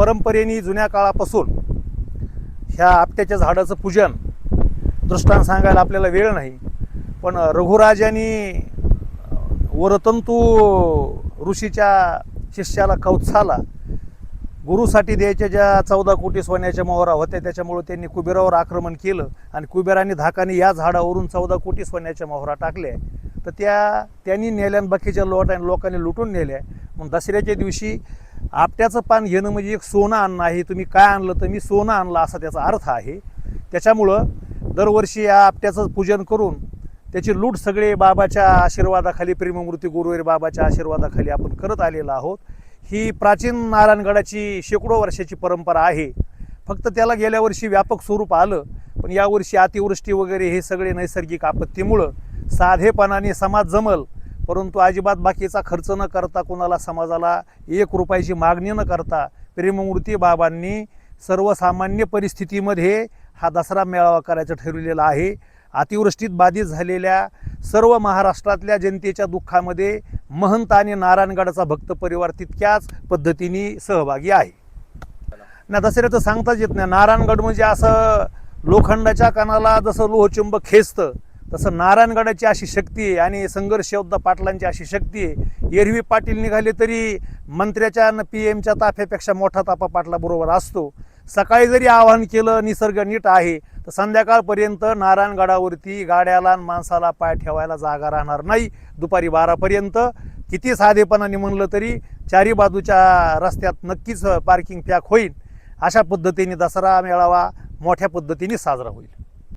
परंपरेने जुन्या काळापासून ह्या आपट्याच्या झाडाचं पूजन दृष्टांत सांगायला आपल्याला वेळ नाही. पण रघुराजांनी वरतंतू ऋषीच्या शिष्याला कौत्साला गुरुसाठी द्यायच्या ज्या चौदा कोटी सोन्याच्या मोहरा होत्या त्याच्यामुळे त्यांनी कुबेरावर आक्रमण केलं आणि कुबेराने धाकाने या झाडावरून चौदा कोटी सोन्याच्या मोहरा टाकल्या. तर त्या त्यांनी नेल्या आणि बाकीच्या लोट लोकांनी लुटून नेल्या. मग दसऱ्याच्या दिवशी आपट्याचं पान घेणं म्हणजे एक सोनं आणणं आहे तुम्ही काय आणलं तर मी सोनं आणलं असा त्याचा अर्थ आहे. त्याच्यामुळं दरवर्षी या आपट्याचं पूजन करून त्याची लूट सगळे बाबाच्या आशीर्वादाखाली प्रेममूर्ती गुरुवीर बाबाच्या आशीर्वादाखाली आपण करत आलेलो आहोत. ही प्राचीन नारायणगडाची शेकडो वर्षाची परंपरा आहे. फक्त त्याला गेल्या वर्षी व्यापक स्वरूप आलं पण यावर्षी अतिवृष्टी वगैरे हे सगळे नैसर्गिक आपत्तीमुळं साधेपणाने समाज जमल परंतु अजिबात बाकीचा खर्च न करता कोणाला समाजाला एक रुपयाची मागणी न करता प्रेममूर्ती बाबांनी सर्वसामान्य परिस्थितीमध्ये हा दसरा मेळावा करायचा ठरवलेला आहे. अतिवृष्टीत बाधित झालेल्या सर्व महाराष्ट्रातल्या जनतेच्या दुःखामध्ये महंत आणि नारायणगडाचा भक्त परिवार तितक्याच पद्धतीने सहभागी आहे. ना दसऱ्याचं सांगताच येत नाही. नारायणगड म्हणजे असं लोखंडाच्या कानाला जसं लोहचुंबक खेचतं तसं नारायणगडाची अशी शक्ती आहे आणि संघर्ष योद्धा पाटलांची अशी शक्ती आहे. एरवी पाटील निघाले तरी मंत्र्याच्या पी एमच्या ताफ्यापेक्षा मोठा ताफा पाटलाबरोबर असतो. सकाळी जरी आवाहन केलं निसर्ग नीट आहे तर संध्याकाळपर्यंत नारायणगडावरती गाड्याला आणि माणसाला पाय ठेवायला जागा राहणार नाही. दुपारी बारापर्यंत किती साधेपणाने म्हणलं तरी चारी बाजूच्या रस्त्यात नक्कीच पार्किंग पॅक होईल. अशा पद्धतीने दसरा मेळावा मोठ्या पद्धतीने साजरा होईल.